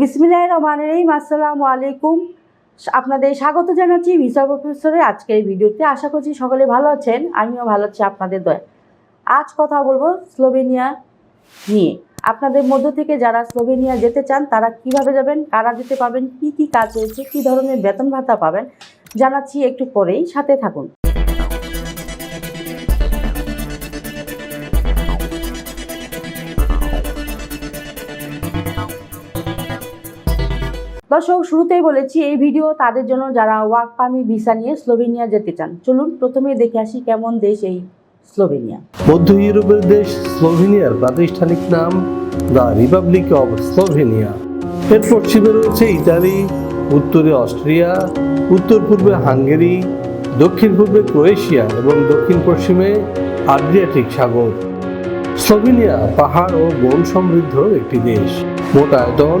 বিসমিল্লাহ রহমান রহিম, আসসালামু আলাইকুম। আপনাদের স্বাগত জানাচ্ছি ভিসা প্রফেসরের আজকের ভিডিওতে। আশা করছি সকলে ভালো আছেন, আমিও ভালো আছি আপনাদের দয়া। আজ কথা বলব স্লোভেনিয়া নিয়ে। আপনাদের মধ্য থেকে যারা স্লোভেনিয়া যেতে চান, তারা কীভাবে যাবেন, কারা যেতে পাবেন কি কি কাজ রয়েছে, কি ধরনের বেতন ভাতা পাবেন, জানাচ্ছি একটু পরেই। সাথে থাকুন। দর্শক, শুরুতেই বলেছি, এই ভিডিও তাদের জন্য যারা ওয়ার্ক পারমিট ভিসা নিয়ে স্লোভেনিয়া যেতে চান। চলুন, প্রথমে দেখে আসি কেমন দেশ এই স্লোভেনিয়া। মধ্য ইউরোপের দেশ স্লোভেনিয়ার প্রাতিষ্ঠানিক নাম দ্য রিপাবলিক অব স্লোভেনিয়া। এর পশ্চিমে রয়েছে ইতালি, উত্তরে অস্ট্রিয়া, উত্তর পূর্বে হাঙ্গেরি, দক্ষিণ পূর্বে ক্রোয়েশিয়া এবং দক্ষিণ পশ্চিমে আড্রিয়াটিক সাগর। স্লোভেনিয়া পাহাড় ও বন সমৃদ্ধ একটি দেশ। মোট আয়তন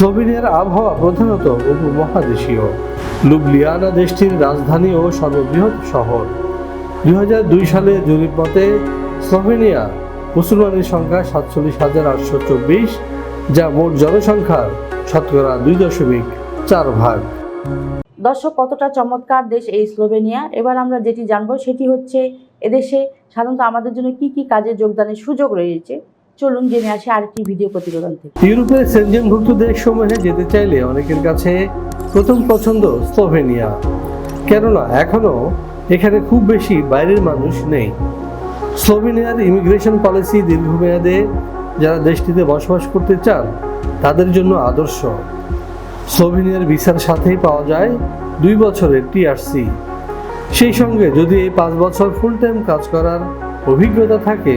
স্লোভেনিয়ার আবহাওয়া প্রধানত উপমহাদেশীয়। লুবলিয়ানা দেশটির রাজধানী ও সর্ববৃহৎ শহর। দু হাজার দুই সালে জরিপ মতে, স্লোভেনিয়া মুসলমানের সংখ্যা সাতচল্লিশ হাজার আটশো চব্বিশ, যা মোট জনসংখ্যার শতকরা দুই দশমিক চার ভাগ। দর্শক, কতটা চমৎকার দেশ এই স্লোভেনিয়া। এবার আমরা যেটি জানব সেটি হচ্ছে, এদেশে সাধারণত আমাদের জন্য কি কি কাজে যোগদানের সুযোগ রয়েছে? চলুন জেনে আসি আরেকটি ভিডিও প্রতিবেদন থেকে। ইউরোপের সেনজেনভুক্ত দেশসমূহে যেতে চাইলে অনেকের কাছে প্রথম পছন্দ স্লোভেনিয়া। কেননা এখনও এখানে খুব বেশি বাইরের মানুষ নেই। স্লোভেনিয়ার ইমিগ্রেশন পলিসি দীর্ঘমেয়াদে যারা দেশটিতে বসবাস করতে চান, তাদের জন্য আদর্শ। স্লোভেনিয়ার ভিসার সাথেই পাওয়া যায় দুই বছরের টিআরসি সেই সঙ্গে যদি এই পাঁচ বছর ফুল টাইম কাজ করার অভিজ্ঞতা থাকে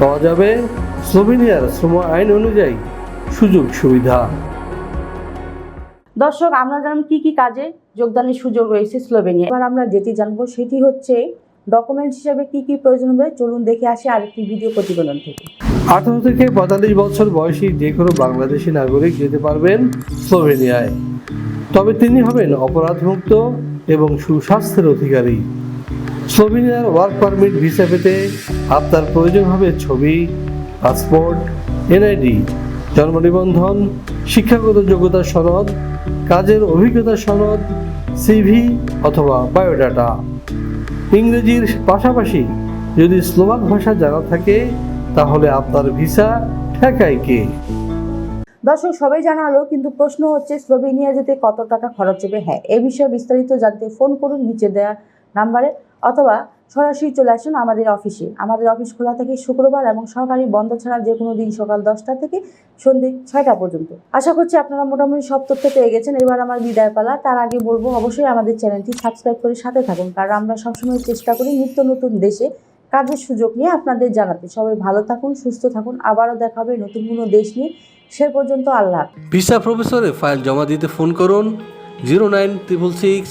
পাওয়া যাবে স্লোভেনিয়ার শ্রম আইন অনুযায়ী সুযোগ সুবিধা। দর্শক আমরা জানলাম কি কি কাজে যোগদানের সুযোগ রয়েছে স্লোভেনিয়া এবার আমরা যেটি জানব সেটি হচ্ছে ডকুমেন্ট হিসেবে কি কি প্রয়োজন হবে? চলুন দেখে আসি আরেকটি ভিডিও প্রতিবেদন থেকে। আঠারো থেকে পঁয়তাল্লিশ বছর বয়সী যে কোনো বাংলাদেশি নাগরিক যেতে পারবেন স্লোভেনিয়ায়। তবে তিনি হবেন অপরাধমুক্ত এবং সুস্বাস্থ্যের অধিকারী। স্লোভেনিয়ার ওয়ার্ক পারমিট ভিসা পেতে আপনার প্রয়োজন হবে ছবি, পাসপোর্ট, এনআইডি, জন্ম নিবন্ধন, শিক্ষাগত যোগ্যতা সনদ, কাজের অভিজ্ঞতা সনদ, সিভি অথবা বায়োডাটা। ইংরেজির পাশাপাশি যদি স্লোভাক ভাষা জানা থাকে, তাহলে আপনার ভিসা ঠেকায় কে? দর্শক, সবাই জানালো কিন্তু প্রশ্ন হচ্ছে, স্লোভেনিয়া যেতে কত টাকা খরচ হবে? হ্যাঁ এ বিষয়ে বিস্তারিত জানতে ফোন করুন, নিচে দেওয়া নাম্বারে অথবা সরাসরি চলে আসুন আমাদের অফিসে। আমাদের অফিস খোলা থাকে শুক্রবার এবং সরকারি বন্ধ ছাড়া যে কোনো দিন সকাল দশটা থেকে সন্ধ্যে ছয়টা পর্যন্ত। আশা করছি আপনারা মোটামুটি সব তথ্য পেয়ে গেছেন। এবার আমার বিদায় পালা। তার আগে বলব, অবশ্যই আমাদের চ্যানেলটি সাবস্ক্রাইব করে সাথে থাকুন, কারণ আমরা সবসময় চেষ্টা করি নিত্য নতুন দেশে কাজের সুযোগ নিয়ে আপনাদের জানাতে। সবাই ভালো থাকুন, সুস্থ থাকুন। আবারও দেখা হবে নতুন কোনো দেশ নিয়ে। সে পর্যন্ত আল্লাহ ভিসা প্রফেসরে ফাইল জমা দিতে ফোন করুন, zero nine triple six